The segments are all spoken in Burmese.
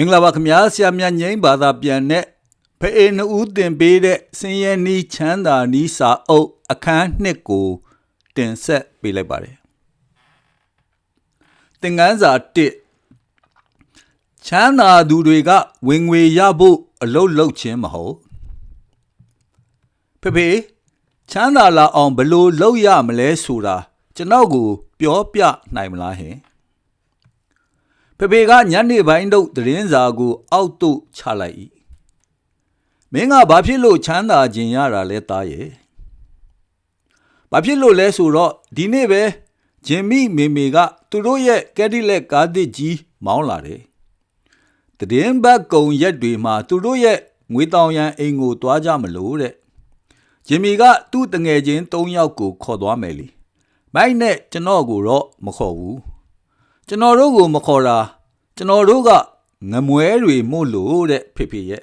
မင်္ဂလာပါခင်ဗျာဆရာမြတ်ငိမ့်ဘာသာပြန်တဲ့ဖအေးနှစ်ဦးတင်ပေးတဲ့စင်ရနီးချမ်းသာနီးစာအုပ်အခန်းနှစ်ကိုတင်ဆက်ပေးလိုက်ပါတယ်သင်ခန်းစာ1ချမ်းသာသူတွေကဝင်ငွေရဖို့အလုပ်လုပ်ခြင်းမဟုတ်ဖေဖေချမ်းသာလာအောင်ဘယ်လိုလုပ်ရမလဲဆိုတာကျွန်တော်ကို ပြောပြနိုင်မလားဟင် ဖေဖေကညနေပိုင်းတို့သတင်းစာကိုအောက်သို့ချလိုက်၏မင်းကဘာဖြစ်လို့ချမ်းသာခြင်းရတာလဲသားရဲ့ဘာဖြစ်လို့လဲဆိုတော့ဒီနေ့ပဲဂျင်မီမေမေကသူတို့ရဲ့ကက်ဒီလက်ကားသစ်ကြီးမောင်းလာတယ်တည်င်းဘက်ကုံရက်တွေမှာသူတို့ရဲ့ငွေတောင်ရန်အိမ်ကိုတွားကြမလို့တဲ့ဂျင်မီကသူ့တငယ်ချင်း၃ယောက်ကိုခေါ်သွားမယ်လေမိုက်နဲ့ကျွန်တော်ကိုတော့မခေါ်ဘူး ကျွန်တော်တို့ကိုမခေါ်တာကျွန်တော်တို့ကငမွဲတွေမို့လို့တဲ့ဖေဖေရဲ့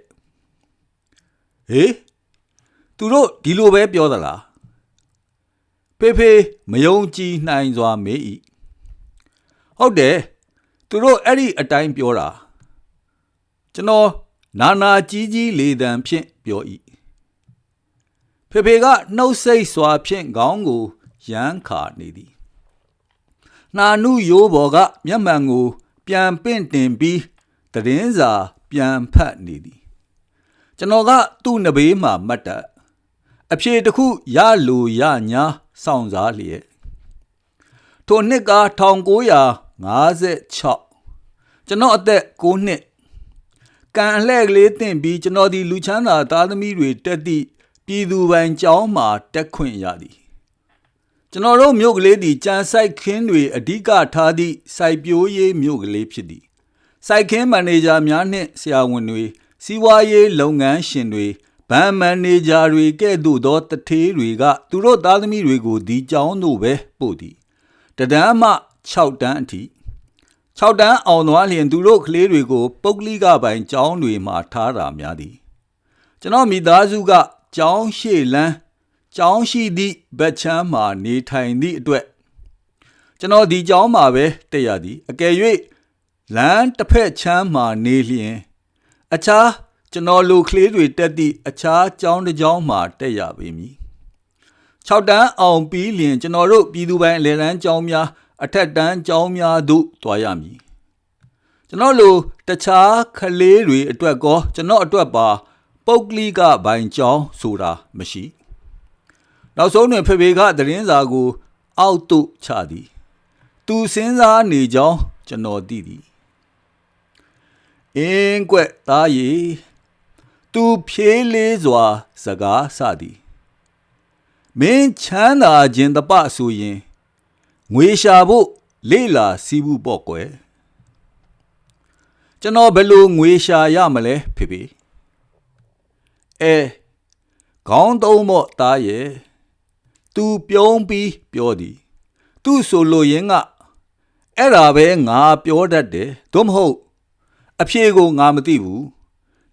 ဟေးသူတို့ဒီလိုပဲပြောသလားဖေဖေမယုံကြည်နိုင်စွာမေး၏ဟုတ်တယ်သူတို့အဲ့ဒီအတိုင်းပြောတာကျွန်တော်နာနာကြီးကြီးလေတံဖြင့်ပြော၏ဖေဖေကနှုတ်ဆက်စွာဖြင့်ခေါင်းကိုရမ်းခါနေသည် နာနုရိုးဘော်ကမျက်မှန်ကို ပြန်ပင့်တင်ပြီးတည်င်းစာပြန်ဖတ်နေသည်ကျွန်တော်ကသူ့နဘေးမှာမတ်တက်အဖြေတစ်ခုရလိုရညာစောင့်စားလျက်ထိုနှစ်က1956ကျွန်တော်အသက်9နှစ်ကံအလှဲ့ကလေးတင်ပြီးကျွန်တော်ဒီလူချမ်းသာသားသမီးတွေတက်သည့်ပြည်သူပိုင်ကျောင်းမှာတက်ခွင့်ရသည် ကျွန်တော်တို့မြို့ကလေးဒီကြံဆိုင်ခင်းတွေအဓိကထားသည့်စိုက်ပျိုးရေးမြို့ကလေးဖြစ်သည်စိုက်ခင်းမန်နေဂျာများနှင့်ဆရာဝန်တွေစီးပွားရေးလုပ်ငန်းရှင်တွေဘဏ်မန်နေဂျာတွေကဲ့သို့သောတထေးတွေကသူတို့သားသမီးတွေကိုဒီကျောင်းသို့ပဲပို့သည်တဒန်းမှ6တန်းအထိ6တန်းအောင်သွားလျင်သူတို့ကလေးတွေကို ပုတ်ကလိကပိုင်ကျောင်းတွေမှာထားတာများသည်ကျွန်တော်မိသားစုကကျောင်းရှေ့လန်း ကျောင်းရှိသည့်ဗတ်ချမ်းမှာနေထိုင်သည့်အတွက်ကျွန်တော်ဒီကျောင်းမှာပဲတက်ရသည်အကယ်၍လမ်းတစ်ဖက်ချမ်းမှာနေလျင်အခြားကျွန်တော်လူကလေးတွေတက်သည့်အခြားကျောင်းတစ်ကျောင်းမှာတက်ရပေမည်6တန်းအောင်ပြီးလျင်ကျွန်တော်တို့ပြည်သူပိုင်းအလယ်တန်းကျောင်းများအထက်တန်းကျောင်းများသို့တွားရမည်ကျွန်တော်လူတခြားကလေးတွေအတွက်ကောကျွန်တော်အတွက်ပါပုတ်ကလိကဘိုင်ကျောင်းဆိုတာမရှိ နောက်ဆုံးတွင်ဖေဖေကသတင်းစာကို အောက်သို့ချသည်သူစဉ်းစားနေကြောင်းကျွန်တော်သိသည်အင်းကွက်သားရီသူဖြေးလေးစွာ စကားစသည်မင်းချမ်းသာခြင်းတပဆိုရင်ငွေရှာဖို့လေလာစီးဘူးပေါ့ကွယ်ကျွန်တော်ဘယ်လိုငွေရှာရမလဲဖေဖေအဲခေါင်းသုံးမော့သားရဲ့ သူပြုံးပြီးပြောသည်သူဆိုလိုရင်းကအဲ့ဒါပဲငါပြောတတ်တယ်သို့မဟုတ် အဖြေကိုငါမသိဘူး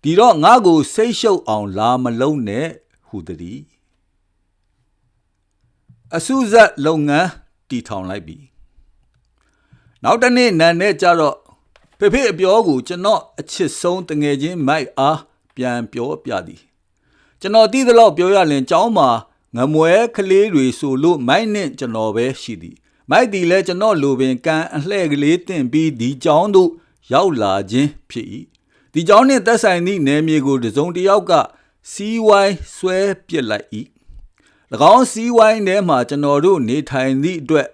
ဒီတော့ငါကိုစိတ်ရှုပ်အောင်လာမလုံးနဲ့ဟူသည်အစုဇက်လုပ်ငန်းတီထောင်လိုက်ပြီနောက်တနေ့နန်နဲ့ကြတော့ဖေဖေအပြောကိုကျွန်တော်အချစ်ဆုံးတငယ်ချင်းမိုက်အားပြန်ပြောပြသည်ကျွန်တော်တည်သလောက်ပြောရရင်ကျောင်းမှာ ငမွဲကလေးတွေဆိုလို့မိုက်နဲ့ကျွန်တော်ပဲရှိသည်မိုက်ဒီလဲကျွန်တော်လိုပင်ကံအလှဲ့ကလေးတင်ပြီးဒီကျောင်းသို့ရောက်လာခြင်းဖြစ်၏ဒီကျောင်းနှင့်သက်ဆိုင်သည့်နယ်မြေကိုတစုံတစ်ယောက်ကစီးဝိုင်းဆွဲပစ်လိုက်၏၎င်းစီးဝိုင်းထဲမှကျွန်တော်တို့နေထိုင်သည့်အတွက်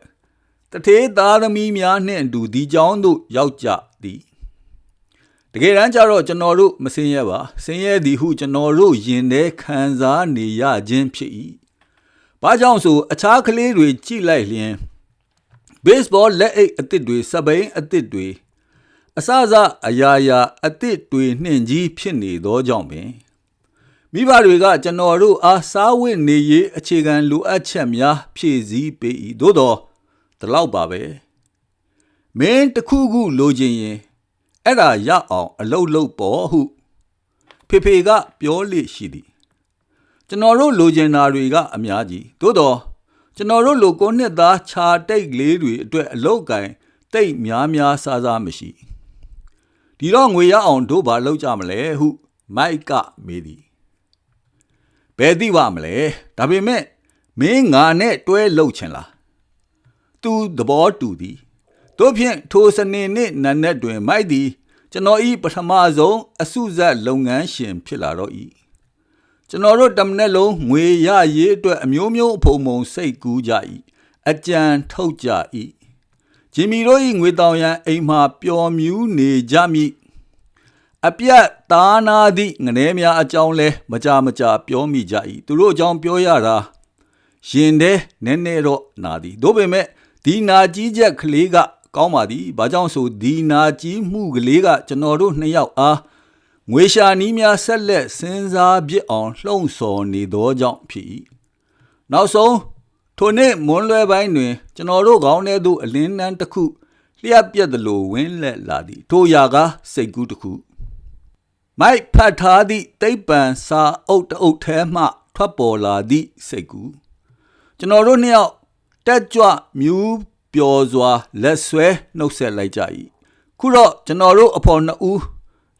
တထေးသားသမီးများနှင့်အတူဒီကျောင်းသို့ရောက်ကြသည်တကယ်တမ်းကျတော့ကျွန်တော်တို့မစင်ရပါစင်ရသည်ဟုကျွန်တော်တို့ယင်ထဲခံစားနေရခြင်းဖြစ်၏ ဘာကြောင့်ဆိုအခြားကလေးတွေကြည့်လိုက်လျင်ဘေ့စ်ဘောလက်အိတ်အစ်စ်တွေစပိန်အစ်စ်တွေအစအစအရာရာအစ်စ်တွေနှင့်ကြီးဖြစ်နေသောကြောင့်ပင်မိဘတွေကကျွန်တော်တို့အားစားဝတ်နေရေးအခြေခံလိုအပ်ချက်များဖြည့်ဆည်းပေး၏သို့တော့ဒီလောက်ပါပဲမင်းတခုခုလိုချင်ရင်အဲ့ဒါရအောင်အလုတ်လုတ်ပေါ်ဟု ဖေဖေကပြောလေရှိသည် ကျွန်တော်တို့လိုချင်တာတွေကအများကြီးသို့တော့ကျွန်တော်တို့လိုကိုနှစ်သားခြာတိတ်လေးတွေအတွက်အလုတ်ကင်တိတ်များများစားစားမရှိဒီတော့ငွေရအောင်တို့ဘာလုပ်ကြမလဲဟု မိုက်ကမေးသည်ဘယ်သိပါမလဲဒါပေမဲ့မင်းငါနဲ့တွဲလှုပ်ချင်လားသူသဘောတူသည်တို့ဖြင့်ထိုစနေနေ့နံနက်တွင်မိုက်သည် ကျွန်တော်ဤပထမဆုံးအစုဇက်လုပ်ငန်းရှင်ဖြစ်လာတော့၏ ကျွန်တော်တို့တမနဲ့လုံးငွေရရေးအတွက်အမျိုးမျိုးအဖုံဖုံစိတ်ကူးကြ၏အကြံထုတ်ကြ၏ဂျင်မီတို့၏ငွေတောင်ရန်အိမ်မှပျော်မြူးနေကြမည်အပြတ်သားနာသည့်ငနေများအကြောင်းလဲမကြမကြပြောမိကြ၏သူတို့အကြောင်းပြောရတာရင်ထဲနည်းနည်းတော့နာသည်ဒါပေမဲ့ဒီနာကြီးချက်ကလေးကကောင်းပါသည်ဘာကြောင့်ဆိုဒီနာကြီးမှုကလေးကကျွန်တော်တို့နှစ်ယောက်အား ငွေရှာနီးများဆက်လက်စဉ်းစားပြစ်အောင်လှုံ့ဆော်နေသောကြောင့်ဖြစ်၏နောက်ဆုံးထိုနေ့မွန်းလွဲပိုင်းတွင် ကျွန်တော်တို့ခေါင်းထဲသို့အလင်းနှန်းတစ်ခုလျှက်ပြက်သလိုဝင်းလက်လာသည်ထိုရာကစိတ်ကူးတစ်ခုမိုက်ဖတ်ထားသည့်တိတ်ပံစာအုပ်တအုပ်ထဲမှ ထွက်ပေါ်လာသည့်စိတ်ကူးကျွန်တော်တို့နှစ်ယောက်တက်ကြွမြူးပျော်စွာလက်ဆွဲနှုတ်ဆက်လိုက်ကြ၏ခုတော့ကျွန်တော်တို့အဖော်နှစ်ဦး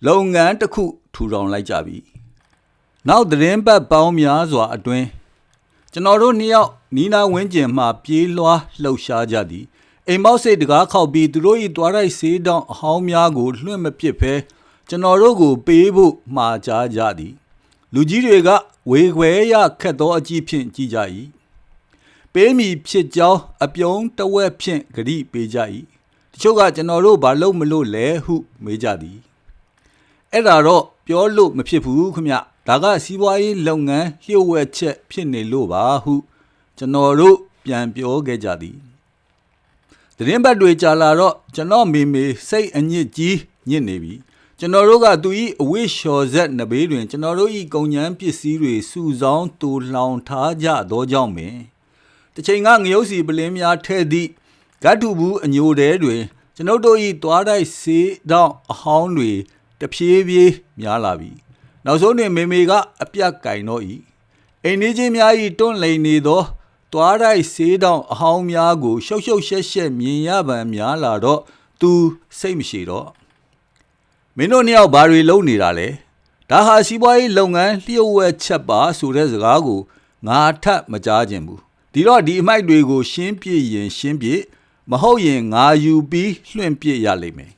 လုပ်ငန်းတစ်ခုထူထောင်လိုက်ကြပြီနောက်သတင်းပတ်ပေါင်းများစွာအတွင်းကျွန်တော်တို့နှစ်ယောက်နီးနာဝင်းကျင်မှပြေးလွှားလှုပ်ရှားကြသည်အိမ်မောက်စိတ်တကားခောက်ပြီးသူတို့၏တွားရိုက်ဆေးတောင်းအဟောင်းများကိုလွှင့်မပစ်ဖဲကျွန်တော်တို့ကိုပေးဖို့မှာကြားကြသည်လူကြီးတွေကဝေခွဲရခက်သောအကြည့်ဖြင့်ကြည်ကြ၏ပေးမီဖြစ်ကြောင်းအပြုံးတဝက်ဖြင့်ဂရိပေးကြ၏တချို့ကကျွန်တော်တို့ဘာလို့မလို့လဲဟုမေးကြသည် အဲ့ဒါတော့ပြောလို့မဖြစ်ဘူးခမဒါကစီးပွားရေးလုပ်ငန်းလျှို့ဝှက်ချက်ဖြစ်နေလို့ပါဟု ကျွန်တော်တို့ပြန်ပြောခဲ့ကြသည်သတင်းပတ်တွေကြာလာတော့ကျွန်တော်မေမေစိတ်အညစ်ကြီးညစ်နေပြီကျွန်တော်တို့ကသူ၏အဝိရှော်ဆက်နဘေးတွင် ကျွန်တော်တို့၏ကုန်ညမ်းပစ္စည်းတွေစုဆောင်းတူလှောင်ထားကြသောကြောင့်ပင်တစ်ချိန်ကငရုတ်စီပလင်းများထဲ့သည့်ဂတ်ထုဘူးအညိုတဲတွင် ကျွန်ုပ်တို့၏သွားတိုက်စေးတောင်းအဟောင်းတွေ တဖြည်းဖြည်းများလာပြီနောက်ဆုံးတွင်မေမေကအပြတ်ကင်တော့၏အိမ်နေချင်းများ၏တွန့်လိန်နေသောတွားတိုက်ဆေးတောင်အဟောင်းများကိုရှုပ်ရှုပ်ရှက်ရှက်မြင်ရပံများလာတော့သူစိတ်မရှိတော့မင်းတို့နှစ်ယောက်ဘာတွေလုပ်နေတာလဲဒါဟာစီးပွားရေးလုပ်ငန်းလျှို့ဝှက်ချက်ပါဆိုတဲ့စကားကိုငါထပ်မကြားခြင်းဘူးဒီတော့ဒီအမိုက်တွေကိုရှင်းပြရင်ရှင်းပြမဟုတ်ရင်ငါယူပြီးလွှင့်ပြရလိမ့်မယ်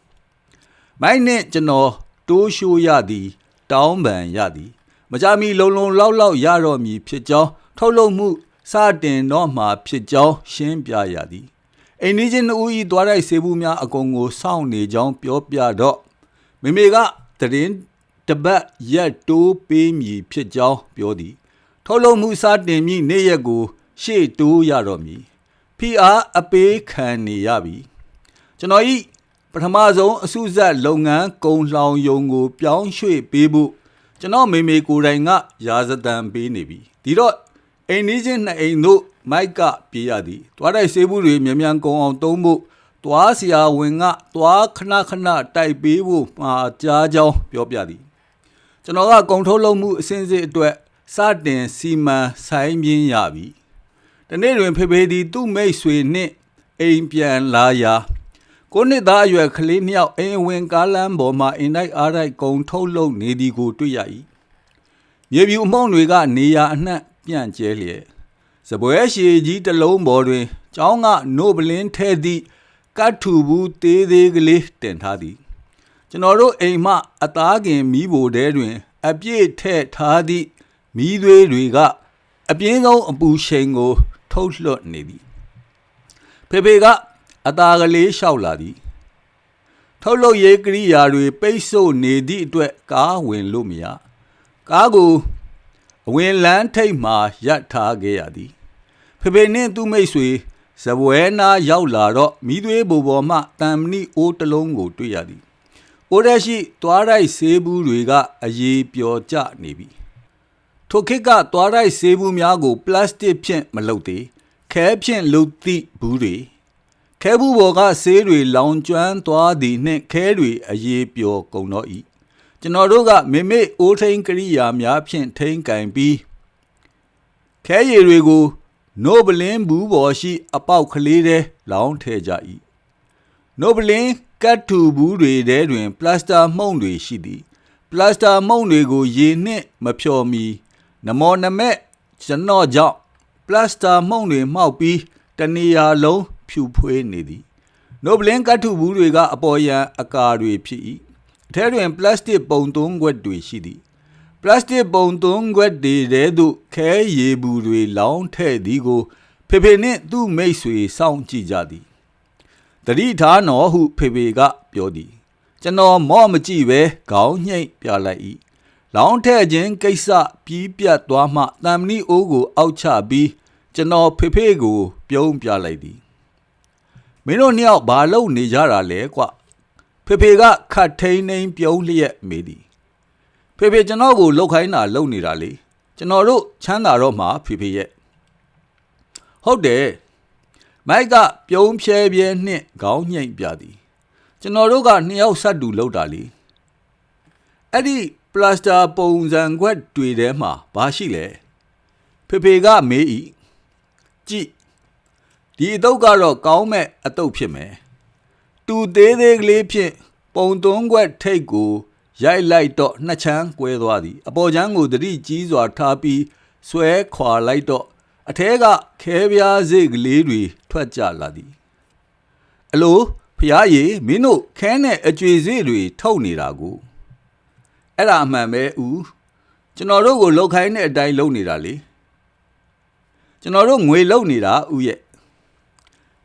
မိုက်နဲ့ကျွန်တော် တိုးရှိုးရသည် တောင်းပန်ရသည် မကြမီလုံလုံလောက်လောက်ရတော့မည်ဖြစ်ကြောင်းထုတ်လုပ်မှုစတင်တော့မှဖြစ်ကြောင်းရှင်းပြရသည်အိမ်နီးချင်းနှစ်ဦးဤသွားတိုက်ဆေးဘူးများအကုန်ကိုစောင့်နေကြောင်းပြောပြတော့မိမိကတရင်တပတ်ရက်တိုးပေးမည်ဖြစ်ကြောင်းပြောသည်ထုတ်လုပ်မှုစတင်မည်နေ့ရက်ကို ရှေ့တိုးရတော့မည်ဖီအားအပေးခံနေရပြီကျွန်တော်ဤ ပထမဆုံးအစုဇက်လုပ်ငန်းကုံလှောင်ယုံကို ပြောင်းရွှေ့ပေးဖို့ကျွန်တော်မေမေကိုယ်တိုင်ကရာဇသံပေးနေပြီဒီတော့အိမ်နီးချင်းနှစ်အိမ်တို့မိုက်ကပြေးရသည်တွားတိုက်ဆေးဘူးတွေမြန်မြန်ကုံအောင်သုံးဖို့တွားဆရာဝန်ကတွားခဏခဏတိုက်ပေးဖို့မှာကြားကြောင်းပြောပြသည်ကျွန်တော်ကကုံထုတ်လုပ်မှုအစဉ်စစ်အတွက်စတင်စီမံဆိုင်ပြင်းရပြီတနေ့တွင်ဖေဖေသည်သူ့မိတ်ဆွေနှင့်အိမ်ပြန်လာရာ ကိုနှစ်သားအရွယ်ကလေးနှစ်ယောက်အိမ်ဝင်ကားလမ်းပေါ်မှာအင်တိုက်အားတိုက်ကုံထုတ်လုပ်နေသည်ကိုတွေ့ရ၏မြေပြူအမောင်းတွေကနေရာအနှံ့ပြန့်ကျဲလျက်စပွဲရှည်ကြီးတစ်လုံးပေါ်တွင်ကျောင်းကနို့ပလင်းထဲသည့်ကတ်ထူဘူးသေးသေးကလေးတင်ထားသည်ကျွန်တော်တို့အိမ်မှအသားကင်မီးဖိုတဲတွင် အပြည့်ထည့်ထားသည့်မီးသွေးတွေကအပြင်းဆုံးအပူရှိန်ကို ထုတ်လွှတ်နေသည်ဖေဖေက အသားကလေးလျှောက်လာသည်ထုတ်လုပ်ရေးကိရိယာတွေပိတ်ဆို့နေသည့်အတွက်ကားဝင်လို့မရကားကိုအဝင်လန်းထိတ်မှရပ်ထားခဲ့ရသည်ဖေဖေနှင့်သူ့မိတ်ဆွေဇပွဲနာရောက်လာတော့မိသွေးဘူပေါ်မှတံမဏိအိုးတလုံးကိုတွေ့ရသည်အိုးရရှိတွားရိုက်ဆေးဘူးတွေကအရေးပျော်ကျနေပြီထိုခေတ်ကတွားရိုက်ဆေးဘူးများကို ပလတ်စတစ်ဖြင့်မလုပ်သေးခဲဖြင့်လုပ်သည့်ဘူးတွေ ခဲဘူးပေါ်ကဆေးတွေလောင်ကျွမ်းသွားသည်နှင့်ခဲတွေအရေးပျော်ကုန်တော့၏ကျွန်တော်တို့ကမေမေအိုးထိန်ကရိယာများဖြင့်ထိန်ကင်ပြီးခဲရည်တွေကိုနို့ပလင်းဘူးပေါ်ရှိ အပေါက်ကလေးထဲလောင်းထည့်ကြ၏နိုဘလင်ကတ်ထူဘူးတွေထဲတွင် ပလတ်စတာမှုန့်တွေရှိသည်ပလတ်စတာမှုန့်တွေကိုရေနှင့်မဖြော်မီနမောနမက်ကျွန်တော်ကြောင့်ပလတ်စတာမှုန့်တွေမှောက်ပြီးတနေရာလုံး ဖြူဖွေးနေသည်နိုဘလင်ကတ်ထူဘူးတွေကအပေါ်ယံအကာတွေဖြစ်၏အထဲတွင် ပလတ်စတစ်ပုံသွင်းခွက်တွေရှိသည်ပလတ်စတစ်ပုံသွင်းခွက်တွေထဲသို့ခဲရည်ဘူးတွေလောင်းထဲ့သည်ကို ဖေဖေနှင့်သူ့မိတ်ဆွေစောင့်ကြည့်ကြသည်တတိထားနော်ဟုဖေဖေကပြောသည်ကျွန်တော်မော့မကြည့်ပဲခေါင်းညှိတ်ပြလိုက်၏လောင်းထဲ့ခြင်းကိစ္စပြီးပြတ်သွားမှတမ်မဏိအိုးကိုအောက်ချပြီးကျွန်တော်ဖေဖေကို ပြုံးပြလိုက်သည် မင်းတို့နှစ်ယောက်ဘာလုပ်နေကြတာလဲကွဖေဖေကခတ်ထိန်နှိန်ပြုံးလျက်မေးသည်ဖေဖေကျွန်တော်ကိုလှုပ်ခိုင်းတာလှုပ်နေတာလေကျွန်တော်တို့ချမ်းသာတော့မှဖေဖေရဲ့ဟုတ်တယ်မိုက်ကပြုံးဖြဲပြဲနှင့်ခေါင်းညှိတ်ပြသည်ကျွန်တော်တို့ကနှစ်ယောက်ဆက်တူလှုပ်တာလေအဲ့ဒီပလတ်စတာပုံစံခွက်တွေထဲမှာဘာရှိလဲဖေဖေကမေးဤကြည့် ဒီအတုပ်ကတော့ကောင်းမဲ့အတုပ်ဖြစ်မယ်တူသေးသေးကလေးဖြင့်ပုံသွန်းခွက်ထိတ်ကိုရိုက်လိုက်တော့နှစ်ချမ်းကွဲသွားသည်အပေါ်ချမ်းကိုတတိကြီးစွာထားပြီးဆွဲခွာလိုက်တော့အထဲကခဲပြားစိတ်ကလေးတွေထွက်ကြလာသည်အလိုဖျားရည်မင်းတို့ခဲနဲ့အကျွေစိတ်တွေထုတ်နေတာကိုအဲ့ဒါအမှန်ပဲဦးကျွန်တော်တို့ကိုလောက်ခိုင်းတဲ့အတိုင်းလုပ်နေတာလေကျွန်တော်တို့ငွေလုံနေတာဦးရဲ့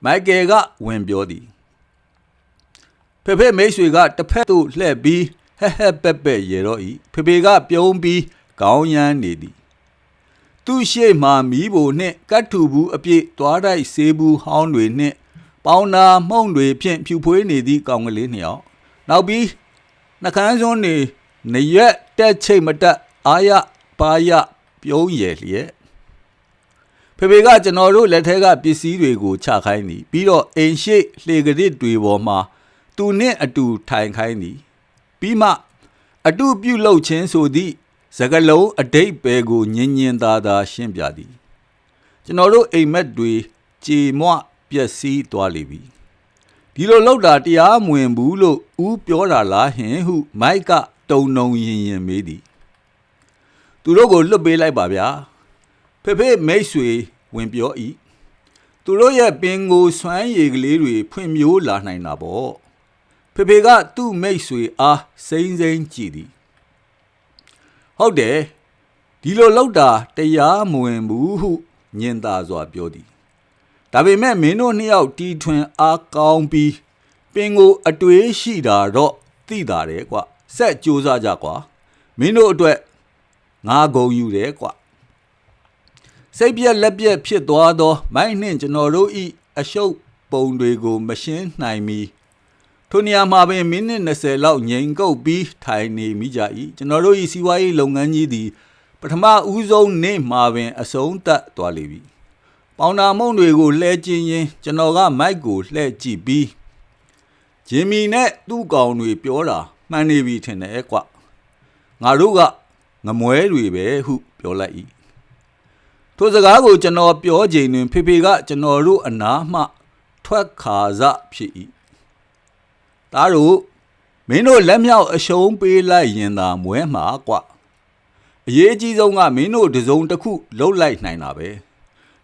မိုက်ကယ်ကဝင်ပြောသည်ဖေဖေမိတ်ဆွေကတစ်ဖက်သို့လှည့်ပြီးဟက်ဟက်ပက်ပက်ရေတော့ဤဖေဖေကပြုံးပြီးခေါင်းရမ်းနေသည်သူ့ရှေ့မှမီးဖိုနှင့်ကတ်ထူဘူးအပြည့်သွားတိုက်ဆေးဘူးဟောင်းတွေနှင့်ပေါင်နာမှုန့်တွေဖြင့်ဖြူဖွေးနေသည့်ကောင်ကလေးနှစ်ယောက်နောက်ပြီးနှကန်းစွန်းနေနရက်တက်ချိတ်မတက်အာရပါရပြုံးရယ်လျက် ဖေဖေကကျွန်တော်တို့လက်ထက်ကပစ္စည်းတွေကိုချခိုင်းသည်ပြီးတော့အိမ်ရှိလှေကရစ်တွေပေါ်မှာသူနှင့်အတူထိုင်ခိုင်းသည်ပြီးမှအတုပြုတ်လုပ်ခြင်းဆိုသည့်စကလုံးအတိတ်ပဲကိုညင်ညင်သာသာရှင်းပြသည်ကျွန်တော်တို့အိမ်မက်တွေကြေမွပျက်စီးသွားလိမ့်ပြီဒီလိုလောက်တာတရားမဝင်ဘူးလို့ဦးပြောတာလားဟင်ဟုမိုက်ကတုံနှုံရင်ရင်မေးသည်သူတို့ကိုလွတ်ပေးလိုက်ပါဗျာ ဖေဖေမိတ်ဆွေဝင်ပြော၏သူတို့ရဲ့ပင်ကိုစွမ်းရည်ကလေးတွေဖွင့်မျိုးလာနိုင်တာပေါ့ဖေဖေကသူ့မိတ်ဆွေအားစိမ့်စိမ့်ကြည့်သည်ဟုတ်တယ်ဒီလိုလောက်တာတရားမဝင်ဘူးဟုညင်သာစွာပြောသည်ဒါပေမဲ့မင်းတို့နှစ်ယောက်တီထွင်အားကောင်းပြီးပင်ကိုအတွေးရှိတာတော့သိတာတယ်ကွဆက်ကြိုးစားကြကွာမင်းတို့အတွက်ငါဂုံယူတယ်ကွ စိတ်ပြက်လက်ပြက်ဖြစ်သွားသောမိုင်းနှင့်ကျွန်တော်တို့ဤအရှုပ်ပုံတွေကိုမရှင်းနိုင်မီထိုနေရာမှာပင်မိနစ်20လောက်ငြိမ်ကုတ်ပြီးထိုင်နေမိကြ၏ကျွန်တော်တို့၏စီးပွားရေးလုပ်ငန်းကြီးသည်ပထမဦးဆုံးနေ့မှာပင်အဆုံးသတ်သွားလိမ့်ပြီပေါင်နာမုံတွေကိုလှဲကျင်းရင်ကျွန်တော်ကမိုက်ကိုလှဲကြည့်ပြီးဂျင်မီနဲ့သူ့ကောင်တွေပြောတာမှန်နေပြီထင်တယ်ကွငါတို့ကငမွဲတွေပဲဟုပြောလိုက်၏ ထိုစကားကိုကျွန်တော်ပြောချိန်တွင် ဖေဖေကကျွန်တော်တို့အနားမှ ထွက်ခါစဖြစ်၏သားတို့မင်းတို့လက်မြောက်အရှုံးပေးလိုက်ရင်သာမွဲမှာကွအရေးအကြီးဆုံးကမင်းတို့တစုံတစ်ခုလှုပ်လိုက်နိုင်တာပဲ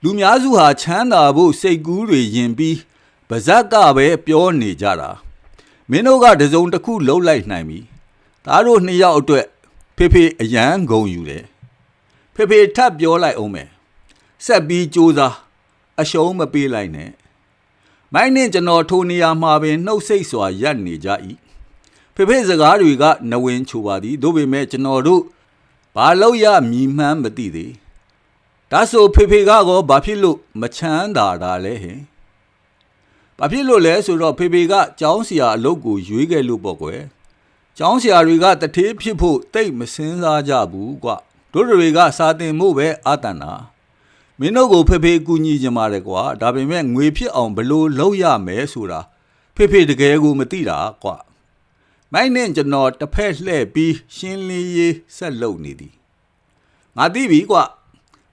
လူများစုဟာချမ်းသာဖို့စိတ်ကူးတွေယင်ပြီးပါဇက်ကပဲပြောနေကြတာမင်းတို့ကတစုံတစ်ခုလှုပ်လိုက်နိုင်ပြီသားတို့နှစ်ယောက်အတွက်ဖေဖေအရန်ဂုံယူတယ်ဖေဖေထပ်ပြောလိုက်အောင်မယ် ဆက်ပြီးစူးစားအရှုံးမပေးလိုက်နဲ့မိုင်းနဲ့ကျွန်တော်ထိုနေရာမှာပင်နှုတ်ဆက်စွာရပ်နေကြ၏ဖေဖေစကားတွေကနဝင်ချိုပါသည်တို့ပေမဲ့ကျွန်တော်တို့ဘာလို့ရမြည်မှန်းမသိသေးဒါဆိုဖေဖေကတော့ဘာဖြစ်လို့မချမ်းသာတာလဲဟင်ဘာဖြစ်လို့လဲဆိုတော့ဖေဖေကကျောင်းဆရာအလုပ်ကိုရွေးခဲ့လို့ပေါ့ကွယ်ကျောင်းဆရာတွေကတထေးဖြစ်ဖို့တိတ်မစင်းစားကြဘူးကွတို့တွေကစာတင်မှုပဲအာတန်တာ မင်းတို့ကိုဖေဖေကူညီကြမှာတယ်ကွာဒါပေမဲ့ငွေဖြစ်အောင်ဘလို့လုပ်ရမယ်ဆိုတာဖေဖေတကယ်ကိုမသိတာကွာမိုင်းနဲ့ကျွန်တော်တစ်ဖက်လှည့်ပြီးရှင်းလင်းရေးဆက်လုပ်နေသည်ငါသိပြီကွာ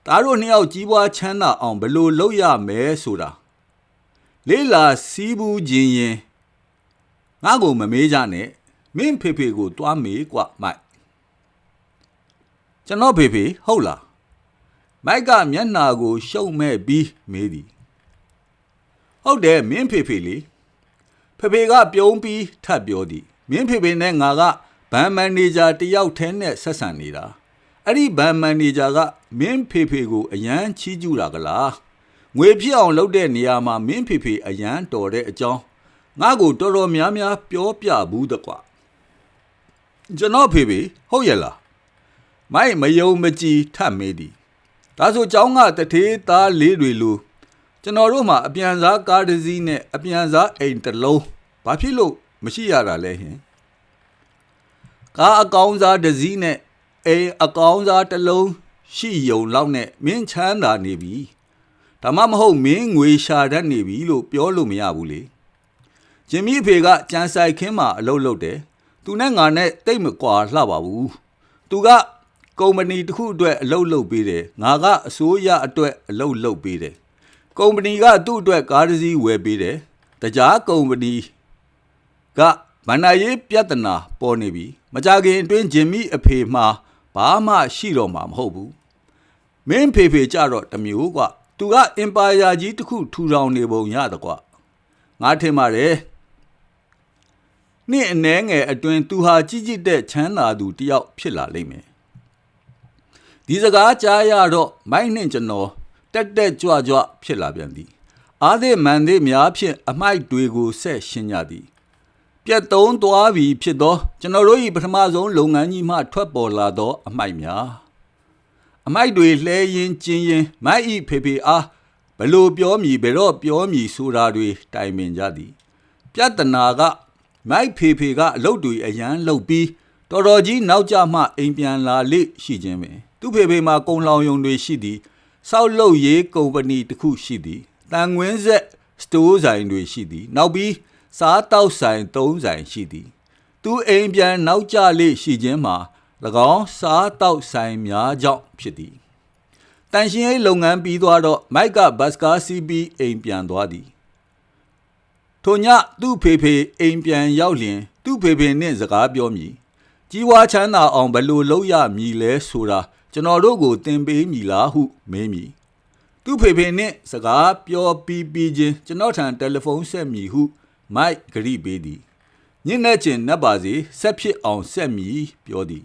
ဒါတို့နှစ်ယောက်ကြီးပွားချမ်းသာအောင်ဘလို့လုပ်ရမယ်ဆိုတာလေးလာစီးဘူးခြင်းရင်ငါ့ကိုမမေးကြနဲ့မင်းဖေဖေကိုတွားမေးကွမိုက်ကျွန်တော်ဖေဖေဟုတ်လား မိုက်ကမျက်နှာကို ရှုံမဲ့ပြီးမေးသည်ဟုတ်တယ်မင်းဖေဖေလေဖေဖေကပြုံးပြီးထပ်ပြောသည်မင်းဖေဖေနဲ့ငါကဘဏ်မန်နေဂျာတယောက်ထဲနဲ့ဆက်ဆံနေတာအဲ့ဒီဘဏ်မန်နေဂျာကမင်းဖေဖေကိုအရန်ချီးကျူးတာကလားငွေဖြစ်အောင်လုပ်တဲ့နေရာမှာမင်းဖေဖေအရန်တော်တဲ့အကြောင်းငါ့ကိုတော်တော်များများပြောပြဘူးတကွာကျွန်တော်ဖေဖေဟုတ်ရဲ့လားမိုက်မယုံမကြည်ထပ်မေးသည် ဒါဆိုเจ้าကတထေးသားလေးတွေလိုကျွန်တော်တို့မှာအပြန်စားကားတစ်စီးနဲ့အပြန်စားအိမ်တစ်လုံးဘာဖြစ်လို့မရှိရတာလဲဟင်ကားအကောင်းစားတစ်စီးနဲ့အိမ်အကောင်းစားတစ်လုံးရှိယုံလောက်နဲ့မင်းချမ်းသာနေပြီဒါမှမဟုတ်မင်းငွေရှာတတ်နေပြီလို့ပြောလို့မရဘူးလေဂျင်မီအဖေကကြံဆိုင်ခင်းမှာအလုပ်လုပ်တယ်သူနဲ့ငါနဲ့တိတ်မကွာလှပါဘူးသူက ကုမ္ပဏီတစ်ခုအတွက်အလုပ်လုပ်ပေးတယ်ငါကအစိုးရအတွက်အလုပ်လုပ်ပေးတယ်ကုမ္ပဏီကသူ့အတွက်ကားတစ်စီးဝယ်ပေးတယ်တကြားကုမ္ပဏီကဗန္ဒာရေးပြဿနာပေါ်နေပြီမကြခင်အတွင်းဂျင်မီအဖေမှာဘာမှရှိတော့မှာမဟုတ်ဘူးမင်းဖေဖေကြတော့တမျိုးกว่าသူကအင်ပါယာကြီးတစ်ခုထူထောင်နေပုံရတော့ကွာငါထင်ပါတယ်နေ့အနှဲငယ်အတွင်းသူဟာကြီးကြီးတဲ့ချမ်းသာသူတယောက်ဖြစ်လာလိမ့်မယ် ဒီစကားကြားရတော့မိုက်နှင့်ကျွန်တော်တက်တက်ကြွကြွဖြစ်လာပြန်သည်အားသေးမန်သေးများဖြင့်အမိုက်တွေကိုဆက်ရှင်းကြသည်ပြတ်သုံးသွားပြီဖြစ်သောကျွန်တော်တို့၏ပထမဆုံးလုပ်ငန်းကြီးမှထွက်ပေါ်လာသော အမိုက်များအမိုက်တွေလှဲရင်ကျင်းရင်မိုက်ဤဖေဖေအားဘလို့ပြောမည်ဘယ်တော့ပြောမည်ဆိုတာတွေတိုင်ပင်ကြသည် ပြဿနာကမိုက်ဖေဖေကအလုတ်တွေအရန်လှုပ်ပြီးတော်တော်ကြီးနောက်ကျမှအိမ်ပြန်လာလေရှိခြင်းပဲ သူဖေဖေမှာကုံလောင်ယုံတွေရှိသည်စောက်လုပ်ရေးကုမ္ပဏီတစ်ခုရှိသည်တန်ငွင်းဆက်စတိုးဆိုင်တွေရှိသည် နောက်ပြီးစားတောက်ဆိုင်သုံးဆိုင်ရှိသည် သူအိမ်ပြန်နောက်ကျလေရှိခြင်းမှာ၎င်းစားတောက်ဆိုင်များကြောင့်ဖြစ်သည်တန်ရှင်ရေးလုပ်ငန်းပြီးသွားတော့မိုက်ကဘတ်စကားစီးပြီးအိမ်ပြန်သွားသည်ထိုညသူ့ဖေဖေအိမ်ပြန်ရောက်လျင် သူ့ဖေဖေနှင့်စကားပြောမည်ကြီးဝါချမ်းသာအောင်ဘယ်လိုလုပ်ရမည်လဲဆိုတာ ကျွန်တော်တို့ကိုသင်ပေးမည်လားဟုမေးမည်သူ့ဖေဖေနှင့်စကားပြောပြီးပြီးချင်းကျွန်တော်ထံတယ်လီဖုန်းဆက်မည်ဟုမိုက်ဂရိပေးသည်ညနေကျင်နှက်ပါစေဆက်ဖြစ်အောင်ဆက်မည်ပြောသည်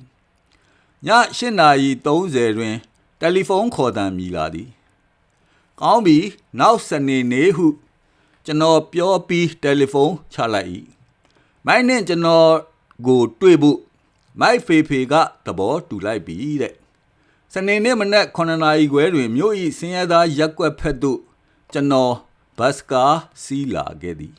ည8နာရီ30တွင်တယ်လီဖုန်းခေါ်တံမြည်လာသည်ကောင်းပြီနောက်စနေနေ့ဟုကျွန်တော်ပြောပြီးတယ်လီဖုန်းချလိုက်၏မိုက်နဲ့ကျွန်တော်ကိုတွေ့ဖို့မိုက်ဖေဖေကသဘောတူလိုက်ပြီတဲ့ စနေနေ့မနက်9နာရီခွဲတွင်မြို့၏စင်ရသားရက်ကွက်ဖက်သို့ကျွန်တော်ဘတ်စကာစီးလာခဲ့သည်